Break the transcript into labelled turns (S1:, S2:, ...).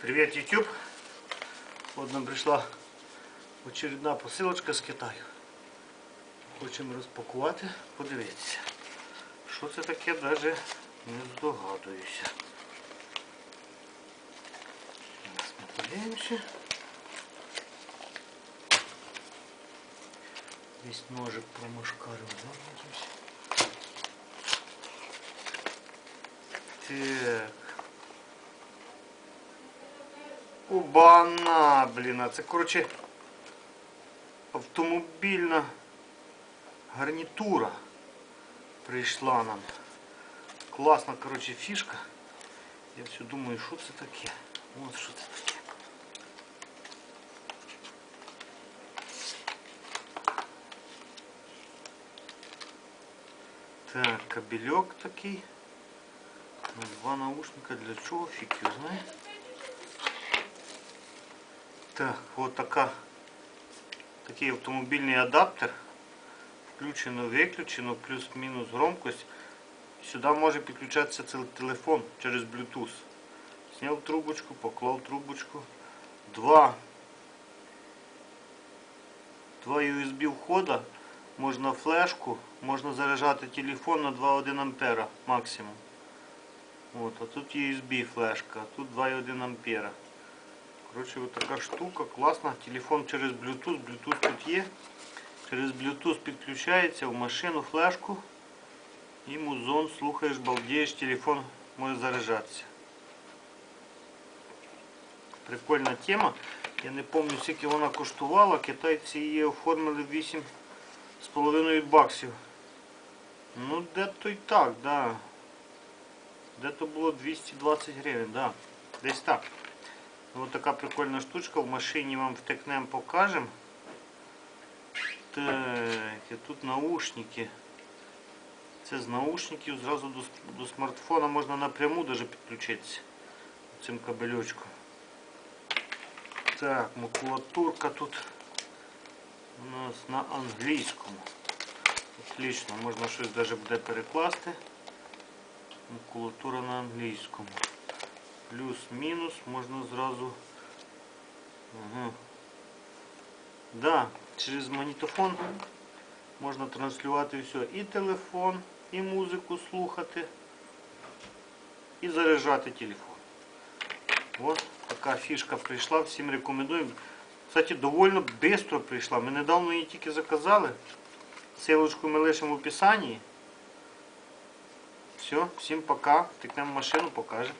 S1: Привіт, YouTube! От нам прийшла очередна посилочка з Китаю. Хочемо розпакувати, подивитися. Що це таке, навіть не здогадуюся. Зараз. Весь ножик промашкарив. Так. Убана, блін, а це, коротше, автомобільна гарнітура прийшла нам. Класна, коротше, фішка. Я все думаю, що це таке. От що це таке. Так, кабельок такий. Два наушника для чого? Фиг его знает. Так, вот така, такий автомобільний адаптер. Включено, виключено, плюс-мінус громкость. Сюди може підключатися телефон через Bluetooth. Зняв трубочку, поклав трубочку. Два, два USB входа. Можна флешку, можна заряджати телефон на 2,1 ампера максимум. От, а тут USB флешка, а тут 2,1 ампера. Коротше, от така штука, класна. Телефон через Bluetooth, Bluetooth тут є. Через Bluetooth підключається в машину флешку. І музон слухаєш, балдієш, телефон може заряджатися. Прикольна тема. Я не пам'ятаю, скільки вона коштувала. Китайці її оформили 8,5 баксів. Ну, де-то і так, да. Де-то було 220 гривень, да. Десь так. Ну, Ось така прикольна штучка. В машині вам втекнемо, покажемо. Так, і тут наушники. Це з наушників зразу до, до смартфона можна напряму даже підключитися цим кабельочком. Так, макулатурка тут у нас на англійському. Отлично, можна щось даже буде перекласти. Макулатура на англійському. Плюс-мінус можна зразу. Ага. Да, через магнітофон можна транслювати все. І телефон, і музику слухати, і заряджати телефон. От така фішка прийшла, всім рекомендуємо. Кстати, довольно швидко прийшла. Ми недавно її тільки заказали. Силочку ми лишимо в описанні. Все, всім пока. Втекнемо машину, покажемо.